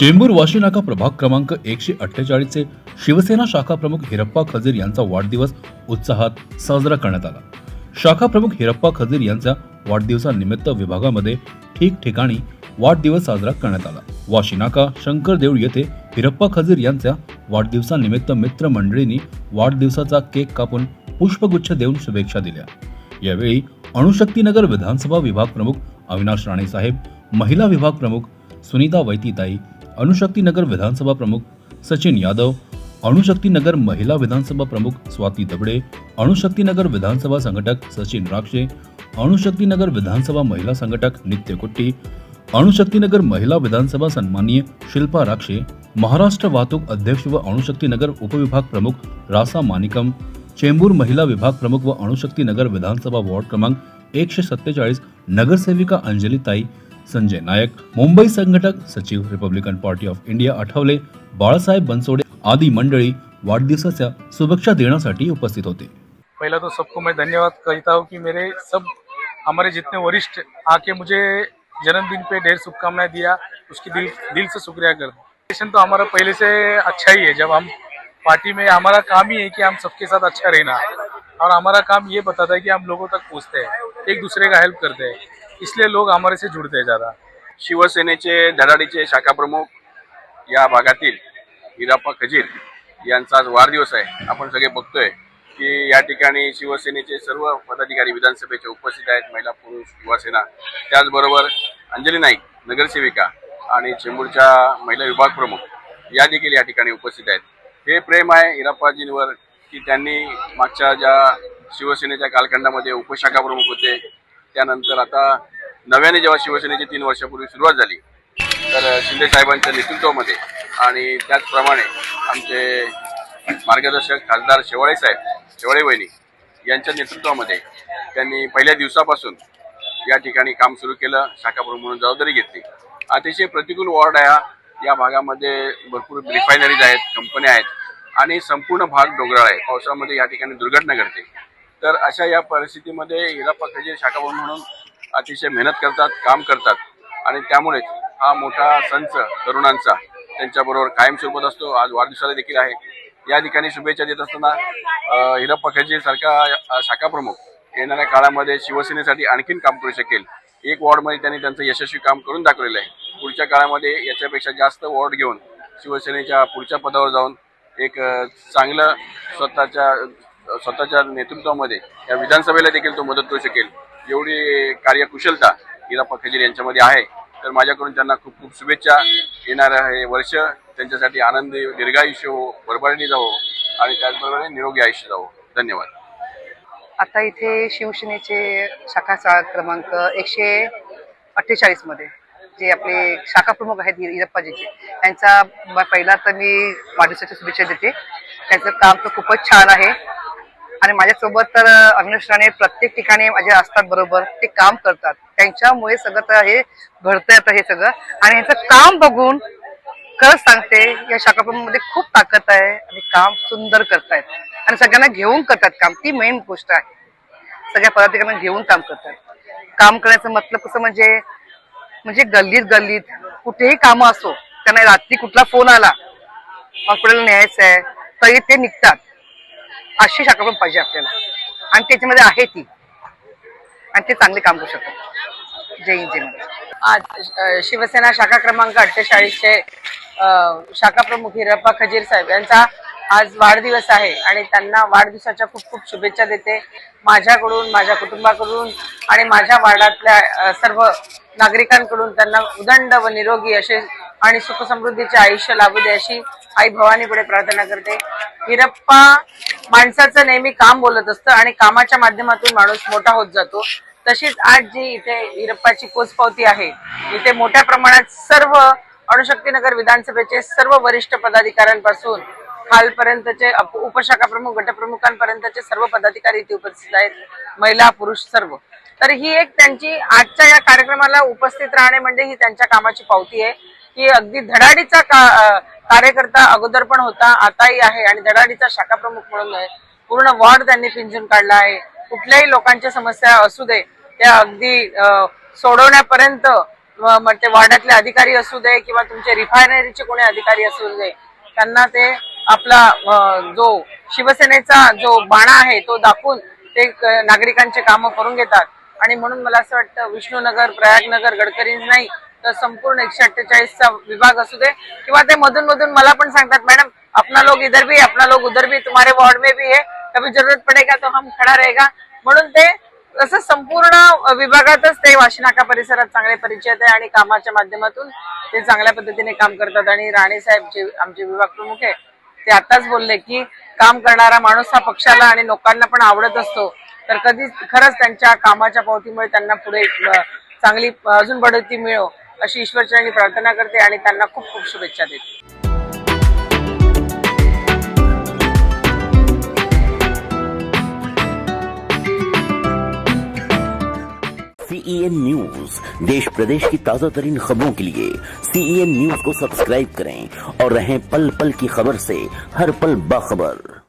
चेंबूर वाशी नाका प्रभाग क्रमांक एकशे अठ्ठेचाळीसचे शिवसेना शाखा प्रमुख हिरप्पा खजीर यांचा वाढदिवस उत्साहात साजरा करण्यात आला. शाखा प्रमुख हिरप्पा खजीर यांच्या वाढदिवसानिमित्त विभागामध्ये ठिकठिकाणी वाढदिवस साजरा करण्यात आला. वाशी नाका शंकर देऊळ येथे हिरप्पा खजीर यांच्या वाढदिवसानिमित्त मित्रमंडळींनी वाढदिवसाचा केक कापून पुष्पगुच्छ देऊन शुभेच्छा दिल्या. यावेळी अणुशक्तीनगर विधानसभा विभाग प्रमुख अविनाश राणे साहेब महिला विभाग प्रमुख सुनीता वैतीताई अणुशक्तीनगर विधानसभा प्रमुख सचिन यादव अणुशक्तीनगर महिला विधानसभा प्रमुख स्वाती दबडे अणुशक्तीनगर विधानसभा संघटक सचिन राक्षे अणुशक्तीनगर विधानसभा महिला संघटक नित्य कुट्टी अणुशक्तीनगर महिला विधानसभा सन्माननीय शिल्पा राक्षे महाराष्ट्र वाहतूक अध्यक्ष व अणुशक्तीनगर उपविभाग प्रमुख रासा मानिकम चेंबूर महिला विभाग प्रमुख व अणुशक्तीनगर विधानसभा वॉर्ड क्रमांक एकशे सत्तेचाळीस नगरसेविका अंजलीताई संजय नायक, मुंबई संघटक सचिव Republican Party of India Athawale, Balasaheb Bansode आदी मंडळी वाढदिवसाच्या शुभेच्छा देण्यासाठी उपस्थित होते. पहला तो सबको मैं धन्यवाद कहता हूँ कि मेरे सब हमारे जितने वरिष्ठ आके मुझे जन्मदिन पे ढेर शुभकामनाएँ दिया, उसकी दिल दिल से शुक्रिया कर तो हमारा पहले से अच्छा ही है, जब हम पार्टी में, हमारा काम ही है कि हम सबके साथ अच्छा रहना। और हमारा काम ये बताता है कि हम लोगों तक पहुँचते हैं, एक दूसरे का हेल्प करते हैं। इसलिए लोग हमारे से जुड़ते हैं ज़्यादा। शिवसेनेचे धडाडीचे शाखा प्रमुख या भागातील हिराप्पा खजीर यांचा आज वाढदिवस आहे. आपण सगळे बघतोय की या ठिकाणी शिवसेनेचे सर्व पदाधिकारी विधानसभेचे उपस्थित आहेत. महिला पुरुष युवासेना. त्याचबरोबर अंजली नाईक नगरसेविका आणि चेंबूरच्या महिला विभाग प्रमुख या देखील या ठिकाणी उपस्थित आहेत. हे प्रेम आहे हिराप्पाजींवर की त्यांनी मागच्या ज्या शिवसेनेच्या कालखंडामध्ये उपशाखा प्रमुख होते त्यानंतर आता नव्याने जेव्हा शिवसेनेची तीन वर्षापूर्वी सुरुवात झाली तर शिंदे साहेबांच्या नेतृत्वामध्ये आणि त्याचप्रमाणे आमचे मार्गदर्शक खासदार शेवाळे साहेब शेवाळे वहिनी यांच्या नेतृत्वामध्ये त्यांनी पहिल्या दिवसापासून या ठिकाणी काम सुरू केलं शाखाप्रमुख म्हणून जबाबदारी घेतली. अतिशय प्रतिकूल वॉर्ड आहे हा. या भागामध्ये भरपूर रिफायनरीज आहेत कंपन्या आहेत आणि संपूर्ण भाग डोंगराळ आहे. पावसामध्ये या ठिकाणी दुर्घटना घडते. तर अशा या परिस्थितीमध्ये हिरा खजीर शाखा म्हणून अतिशय मेहनत करतात काम करतात. आणि त्यामुळेच हा मोठा संच तरुणांचा त्यांच्याबरोबर कायमस्वरूपात असतो. आज वाढदिवसाला देखील आहे. या ठिकाणी शुभेच्छा देत असताना हिरा हिरप्पा खजीर सारखा शाखाप्रमुख येणाऱ्या काळामध्ये शिवसेनेसाठी आणखीन काम करू शकेल. एक वॉर्डमध्ये त्यांनी त्यांचं यशस्वी काम करून दाखवलेलं आहे. पुढच्या काळामध्ये याच्यापेक्षा जास्त वॉर्ड घेऊन शिवसेनेच्या पुढच्या पदावर जाऊन एक चांगलं स्वतःच्या स्वतःच्या नेतृत्वामध्ये या विधानसभेला देखील तो मदत करू शकेल. एवढी कार्यकुशलता हिराप्पा खजीर यांच्यामध्ये आहे. तर माझ्याकडून त्यांना खूप खूप शुभेच्छा. येणारं हे वर्ष त्यांच्यासाठी आनंदी दीर्घायुष्य हो भरभरणी जावो आणि त्याचबरोबर निरोगी आयुष्य जावो. धन्यवाद. आता इथे शिवसेनेचे शाखा क्रमांक एकशे अठ्ठेचाळीसमध्ये जे आपले शाखा प्रमुख आहेत इरप्पाजीचे हिरप्पाजीचे त्यांचा पहिला तर मी वाढदिवसाच्या शुभेच्छा देते. त्यांचं काम तर खूपच छान आहे. आणि माझ्यासोबत तर अग्निष्ठाने प्रत्येक ठिकाणी माझे असतात बरोबर. ते काम करतात. त्यांच्यामुळे सगळं तर हे घडतंय आता हे सगळं. आणि यांचं काम बघून खरंच सांगते या शाखाप्रमध्ये खूप ताकद आहे आणि काम सुंदर करतायत. आणि सगळ्यांना घेऊन करतात काम. ती मेन गोष्ट आहे. सगळ्या पदाधिकाऱ्यांना घेऊन काम करतात. काम करण्याचं मतलब कसं म्हणजे म्हणजे गल्लीत गल्लीत कुठेही कामं असो त्यांना रात्री कुठला फोन आला हॉस्पिटल न्यायचं आहे तरी ते निघतात. अशी शाखा पण पाहिजे आपल्याला. आणि त्याच्यामध्ये आहे ती. आणि ते चांगले काम करू शकतात. जय हिंद जय आज शिवसेना शाखा क्रमांक अठ्ठेचाळीसचे शाखा प्रमुख हिरप्पा खजीर साहेब यांचा आज वाढदिवस आहे. आणि त्यांना वाढदिवसाच्या खूप खूप शुभेच्छा देते. माझ्याकडून माझ्या कुटुंबाकडून आणि माझ्या वार्डातल्या सर्व नागरिकांकडून त्यांना उदंड व निरोगी असे आणि सुखसमृद्धीचे आयुष्य लाभू दे अशी आई भवानीपुढे प्रार्थना करते. हिरप्पा माणसाचं नेहमी काम बोलत असतं आणि कामाच्या माध्यमातून माणूस मोठा होत जातो. तशीच आज जी इथे हिरप्पाची पोचपावती आहे इथे मोठ्या प्रमाणात सर्व अणुशक्तीनगर विधानसभेचे सर्व वरिष्ठ पदाधिकाऱ्यांपासून खालपर्यंतचे उपशाखा प्रमुख गटप्रमुखांपर्यंतचे सर्व पदाधिकारी इथे उपस्थित आहेत महिला पुरुष सर्व. तर ही एक त्यांची आजच्या या कार्यक्रमाला उपस्थित राहणे म्हणजे ही त्यांच्या कामाची पावती आहे की अगदी धडाडीचा का कार्यकर्ता अगोदर पण होता आताही आहे आणि धडाडीचा शाखा प्रमुख म्हणून आहे पूर्ण वॉर्ड त्यांनी पिंजून काढला आहे. कुठल्याही लोकांच्या समस्या असू दे त्या अगदी सोडवण्यापर्यंत ते वार्डातले अधिकारी असू दे किंवा तुमचे रिफायनरीचे कोणी अधिकारी असू दे त्यांना ते आपला जो शिवसेनेचा जो बाणा आहे तो दाखवून ते नागरिकांचे कामं करून घेतात. आणि म्हणून मला असं वाटतं विष्णुनगर प्रयागनगर गडकरींनाही तर संपूर्ण एकशे अठ्ठेचाळीसचा विभाग असू दे किंवा ते मधून मधून मला पण सांगतात मॅडम अपना लोग इधर भी अपना लोग उधर भी तुम्हारे वार्ड में भी है कभी जरूरत पडेगा तो हम खडा रहेगा. म्हणून ते असं संपूर्ण विभागातच ते वाशिनाका परिसरात चांगले परिचय आहे आणि कामाच्या माध्यमातून ते चांगल्या पद्धतीने काम करतात. आणि राणे साहेब जे आमचे विभाग प्रमुख आहे ते आताच बोलले की काम करणारा माणूस हा पक्षाला आणि लोकांना पण आवडत असतो. तर कधी खरंच त्यांच्या कामाच्या पावतीमुळे त्यांना पुढे चांगली अजून बढती मिळो. अशी ईश्वरचरणी प्रार्थना करते आणि त्यांना खूप शुभेच्छा देते. सीईएन न्यूज़ देश प्रदेश की ताज़ा तरीन खबरों के लिए सीईएन न्यूज़ को सब्सक्राइब करें और रहें पल पल की खबर से हर पल बाखबर।